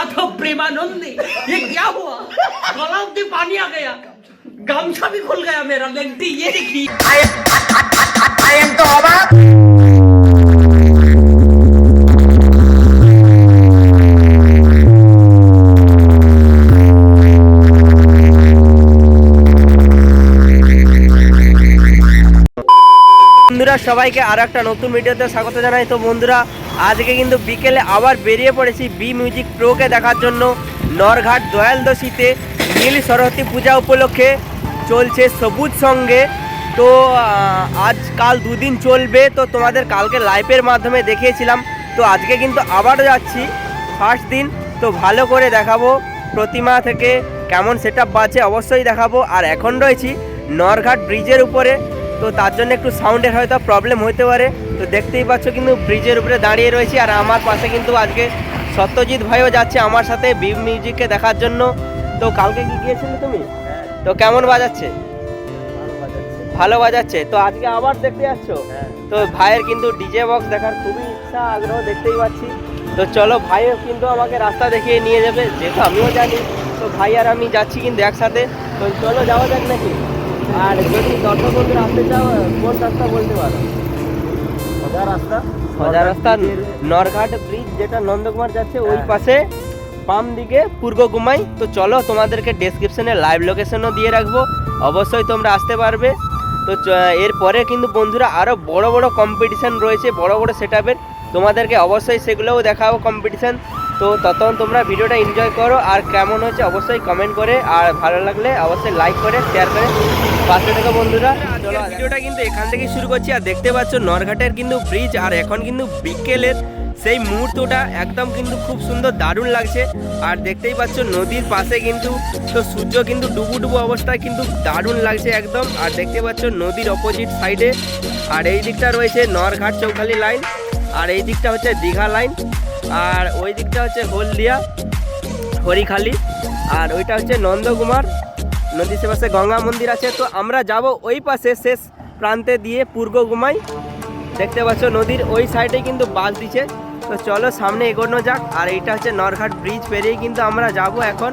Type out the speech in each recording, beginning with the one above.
माधव प्रेमानंदी ये क्या हुआ गला उतनी पानी आ गया गमछा भी खुल गया मेरा लेंटी ये देखी বন্ধুরা সবাইকে আর একটা নতুন ভিডিওতে স্বাগত জানাই তো বন্ধুরা আজকে কিন্তু বিকেলে আবার বেরিয়ে পড়েছি বি মিউজিক প্রোকে দেখার জন্য। নরঘাট দয়াল দশীতে নীল সরস্বতী পূজা উপলক্ষে চলছে সবুজ সঙ্গে। তো আজ কাল দুদিন চলবে। তো, তোমাদের কালকে লাইভের মাধ্যমে দেখিয়েছিলাম। তো, আজকে কিন্তু আবারও যাচ্ছি। ফার্স্ট দিন। তো, ভালো করে দেখাবো। প্রতিমা থেকে কেমন সেট আপ অবশ্যই দেখাবো। আর এখন রয়েছি নরঘাট ব্রিজের উপরে। তো তার জন্য একটু সাউন্ডের হয়তো প্রবলেম হতে পারে। তো দেখতেই পাচ্ছ কিন্তু ব্রিজের উপরে দাঁড়িয়ে রয়েছি আর আমার পাশে কিন্তু আজকে সত্যজিৎ ভাইও যাচ্ছে আমার সাথে বি মিউজিককে দেখার জন্য। তো কালকে কি গিয়েছিলে তুমি? তো কেমন বাজাচ্ছে? ভালো বাজাচ্ছে। তো আজকে আবার দেখতে যাচ্ছ? তো ভাইয়ের কিন্তু ডিজে বক্স দেখার খুবই ইচ্ছা আগ্রহ দেখতেই পাচ্ছি। তো চলো ভাইও কিন্তু আমাকে রাস্তা দেখিয়ে নিয়ে যাবে যেহেতু আমিও জানি। তো ভাই আর আমি যাচ্ছি কিন্তু একসাথে। তো চলো যাওয়া যাক নাকি? আর যদি দর্শক বন্ধুরা আসতে চাও কোন রাস্তা বলতে পারো? সোজা রাস্তা। সোজা রাস্তা নরঘাট ব্রিজ যেটা নন্দকুমার যাচ্ছে ওই হ্যাঁ। পাশে বাম দিকে পূর্ব গুমাই তো চলো তোমাদেরকে ডেসক্রিপশনে লাইভ লোকেশনও দিয়ে রাখব। অবশ্যই তোমরা আসতে পারবে। তো এরপরে কিন্তু বন্ধুরা আরও বড় বড় কম্পিটিশন রয়েছে বড় বড় সেট তোমাদেরকে অবশ্যই সেগুলোও দেখাবো কম্পিটিশন তো ততক্ষণ তোমরা ভিডিওটা এনজয় করো আর কেমন হচ্ছে অবশ্যই কমেন্ট করে আর ভালো লাগলে অবশ্যই লাইক করে শেয়ার করে পাশে থেকে বন্ধুরা। ভিডিওটা কিন্তু এখান থেকে শুরু করছি আর দেখতে পাচ্ছ নরঘাটের কিন্তু ব্রিজ আর এখন কিন্তু বিকেলের সেই মুহূর্তটা একদম কিন্তু খুব সুন্দর দারুণ লাগছে। আর দেখতেই পাচ্ছ নদীর পাশে কিন্তু তো সূর্য কিন্তু ডুবু ডুবু অবস্থায় কিন্তু দারুণ লাগছে একদম। আর দেখতে পাচ্ছ নদীর অপোজিট সাইডে আর এই দিকটা রয়েছে নরঘাট চৌখালি লাইন আর এই দিকটা হচ্ছে দীঘা লাইন আর ওই দিকটা হচ্ছে হলদিয়া, হরিখালি, আর ওইটা হচ্ছে নন্দকুমার নদীর সে পাশে গঙ্গা মন্দির আছে। তো আমরা যাব ওই পাশে শেষ প্রান্তে দিয়ে পূর্ব গুমাই দেখতে পাচ্ছ নদীর ওই সাইডে কিন্তু বাস দিচ্ছে তো চলো সামনে এগোনো যাক। আর এইটা হচ্ছে নরঘাট ব্রিজ পেরিয়ে কিন্তু আমরা যাব এখন।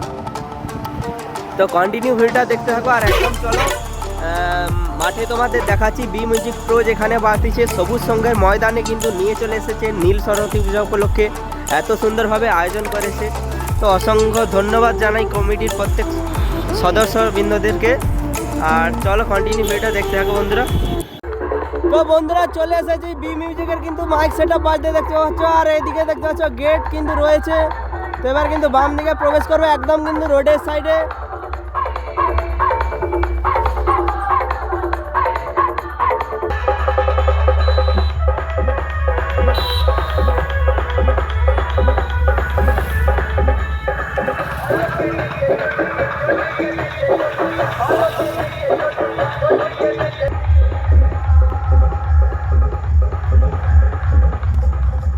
তো কন্টিনিউ ভিডিওটা দেখতে থাকো। আর একদম চলো মাঠে তোমাদের দেখাচ্ছি বি মিউজিক প্রো যেখানে দিচ্ছে সবুজ সঙ্গের ময়দানে কিন্তু নিয়ে চলে এসেছে নীল সরস্বতী পূজা উপলক্ষে। এত সুন্দরভাবে আয়োজন করেছে। তো অসংখ্য ধন্যবাদ জানাই কমিটির প্রত্যেক সদস্যবৃন্দদেরকে। আর চলো কন্টিনিউ ভিডিওটা দেখতে থাকো বন্ধুরা। তো বন্ধুরা, চলে এসেছি বি মিউজিকের কিন্তু মাইক সেট আপ বাজতে দেখতে পাচ্ছ। আর এইদিকে দেখতে পাচ্ছ গেট কিন্তু রয়েছে। তো এবার কিন্তু বাম দিকে প্রবেশ করবে একদম কিন্তু রোডের সাইডে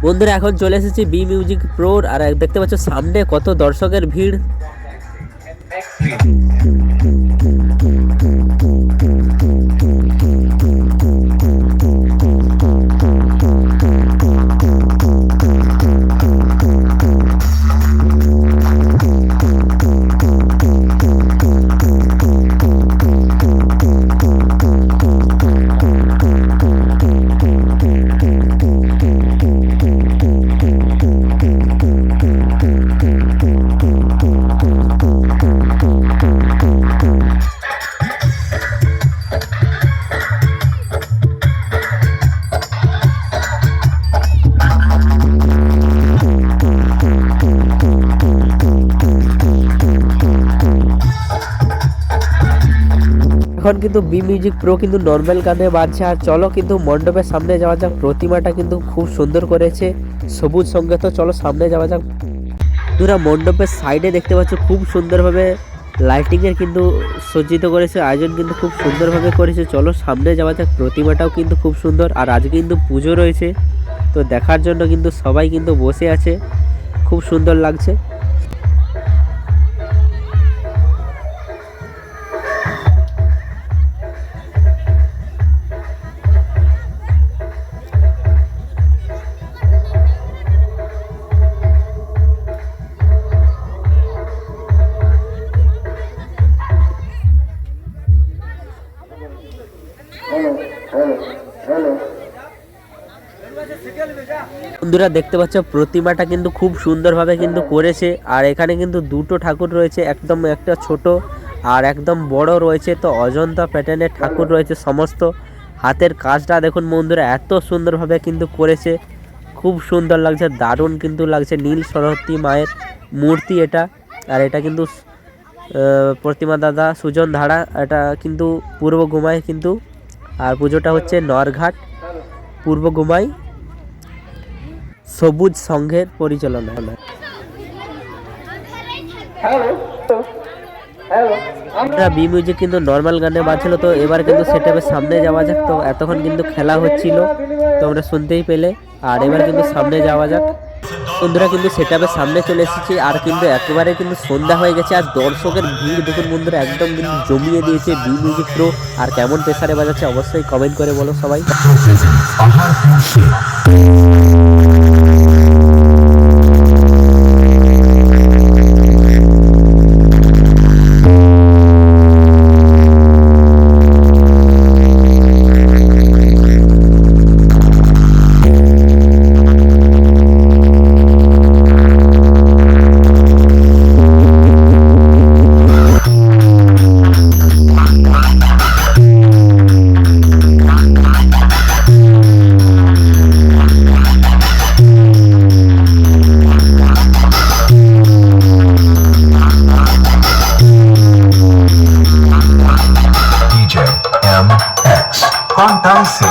বন্ধুরা এখন চলে এসেছি বি মিউজিক প্রোর আর দেখতে পাচ্ছ সামনে কত দর্শকের ভিড়। এখন কিন্তু বি মিউজিক প্রো কিন্তু নর্মাল গানে বাজছে। আর চলো কিন্তু মণ্ডপের সামনে যাওয়া যাক। প্রতিমাটা কিন্তু খুব সুন্দর করেছে। সবুজ সঙ্গে তো চলো সামনে যাওয়া যাক। পুরা মণ্ডপের সাইডে দেখতে পাচ্ছ, খুব সুন্দরভাবে লাইটিংয়ের কিন্তু সজ্জিত করেছে। আয়োজন কিন্তু খুব সুন্দরভাবে করেছে। চলো সামনে যাওয়া যাক। প্রতিমাটাও কিন্তু খুব সুন্দর। আর আজকে কিন্তু পুজো রয়েছে। তো দেখার জন্য কিন্তু সবাই কিন্তু বসে আছে। খুব সুন্দর লাগছে। বন্ধুরা দেখতে পাচ্ছ, প্রতিমাটা কিন্তু খুব সুন্দরভাবে কিন্তু করেছে। আর এখানে কিন্তু দুটো ঠাকুর রয়েছে, একদম একটা ছোট আর একদম বড় রয়েছে। তো অজন্তা প্যাটার্নের ঠাকুর রয়েছে সমস্ত। হাতের কাজটা দেখুন বন্ধুরা, এত সুন্দরভাবে কিন্তু করেছে। খুব সুন্দর লাগছে, দারুণ কিন্তু লাগছে। নীল সরস্বতী মায়ের মূর্তি এটা। আর এটা কিন্তু প্রতিমা দাদা সুজন ধারা, এটা কিন্তু পূর্ব গুমায় কিন্তু। আর পুজোটা হচ্ছে নরঘাট, পূর্ব গুমাই সবুজ সংঘের পরিচালনা আমরা বি মিউজিক কিন্তু নর্মাল গানে বাজছিল তো এবার কিন্তু সেটাপের সামনে যাওয়া যাক। তো এতক্ষণ কিন্তু খেলা হচ্ছিল তো আমরা শুনতেই পেলে। আর এবার কিন্তু সামনে যাওয়া যাক। বন্ধুরা কিন্তু সেটাপের সামনে চলে এসেছি আর কিন্তু একেবারে কিন্তু সন্ধ্যা হয়ে গেছে আর দর্শকের ভিড় দেখুন বন্ধুরা একদম কিন্তু জমিয়ে দিয়েছে বি মিউজিক প্রো আর কেমন প্রেসারে বাজাচ্ছে অবশ্যই কমেন্ট করে বলো সবাই। acontece.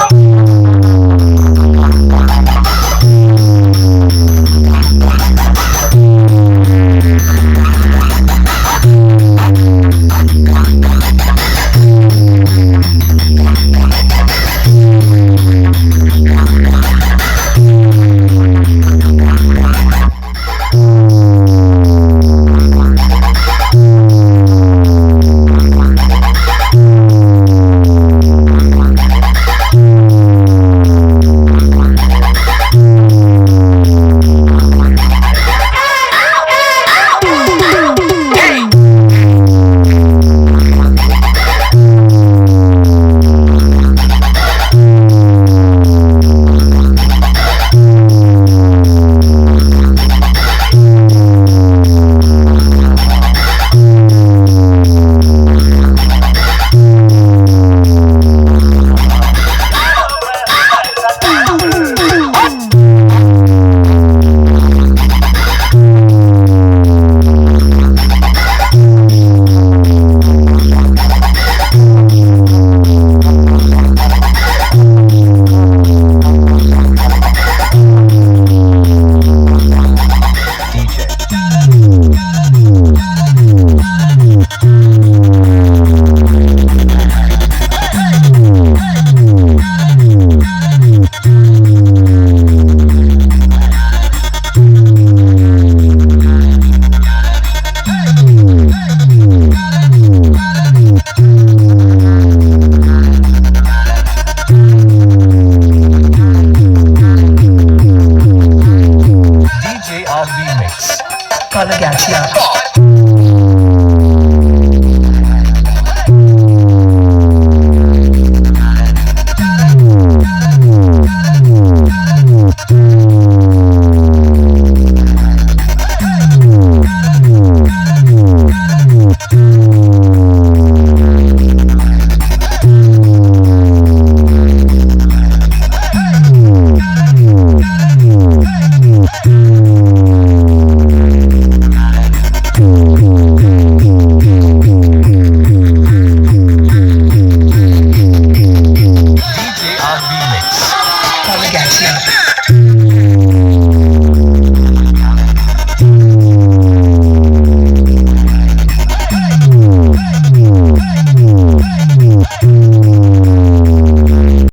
পালাকে আসিয়া